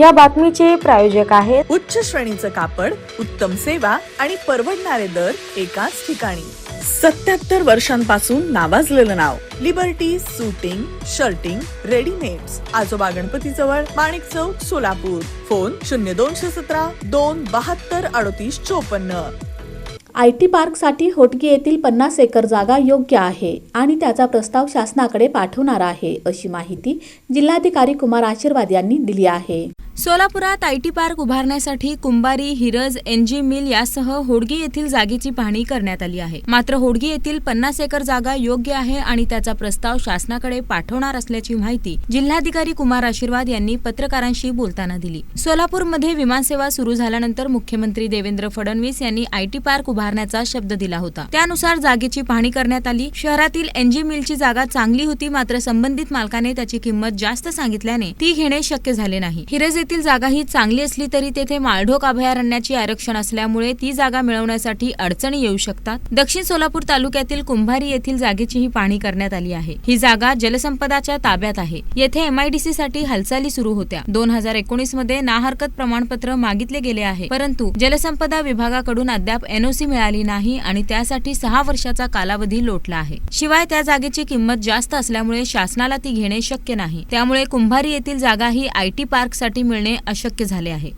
या बातमीचे प्रायोजक आहेत. उच्च श्रेणीचं कापड उत्तम सेवा आणि परवडणारे दर एकाच ठिकाणी. सत्याहत्तर वर्षांपासून नावाजलेलं नाव. लिबर्टी सुटिंग शर्टिंग रेडीमेड्स आजोबा गणपती जवळ माणिक चौक सोलापूर. फोन शून्य दोनशे सतरा दोन बहात्तर अडतीस चोपन्न. आय टी पार्कसाठी होटगी येथील पन्नास एकर जागा योग्य आहे आणि त्याचा प्रस्ताव शासनाकडे पाठवणार आहे अशी माहिती जिल्हाधिकारी कुमार आशीर्वाद यांनी दिली आहे. सोलापुरात आयटी पार्क उभारण्यासाठी कुंभारी हिरज एनजी मिल यासह होडगी येथील जागेची पाहणी करण्यात आली आहे. मात्र होडगी येथील पन्नास एकर जागा योग्य आहे आणि त्याचा प्रस्ताव शासनाकडे पाठवणार असल्याची माहिती जिल्हाधिकारी कुमार आशीर्वाद यांनी पत्रकारांशी बोलताना दिली. सोलापूरमध्ये विमानसेवा सुरू झाल्यानंतर मुख्यमंत्री देवेंद्र फडणवीस यांनी आयटी पार्क उभारण्याचा शब्द दिला होता. त्यानुसार जागेची पाहणी करण्यात आली. शहरातील एनजी मिलची जागा चांगली होती मात्र संबंधित मालकाने त्याची किंमत जास्त सांगितल्याने ती घेणे शक्य झाले नाही. हिरज येथील जागा ही चांगली असली तरी तेथे माळढोक अभयारण्याची आरक्षण असल्यामुळे ती जागा मिळवण्यासाठी अडचणी येऊ शकतात. दक्षिण सोलापूर तालुक्यातील कुंभारी येथील जागेचीही पाहणी करण्यात आली आहे. ही जागा जलसंपदाच्या ताब्यात आहे. येथे एमआयडीसी साठी हालचाली सुरू होत्या. दोन हजार एकोणीसमध्ये नाहरकत प्रमाणपत्र मागितले गेले आहे. परंतु जलसंपदा विभागाकडून अद्याप एनओसी मिळाली नाही आणि त्यासाठी सहा वर्षाचा कालावधी लोटला आहे. शिवाय त्या जागेची किंमत जास्त असल्यामुळे शासनाला ती घेणे शक्य नाही. त्यामुळे कुंभारी येथील जागा ही आयटी पार्कसाठी मिळणे अशक्य झाले आहे.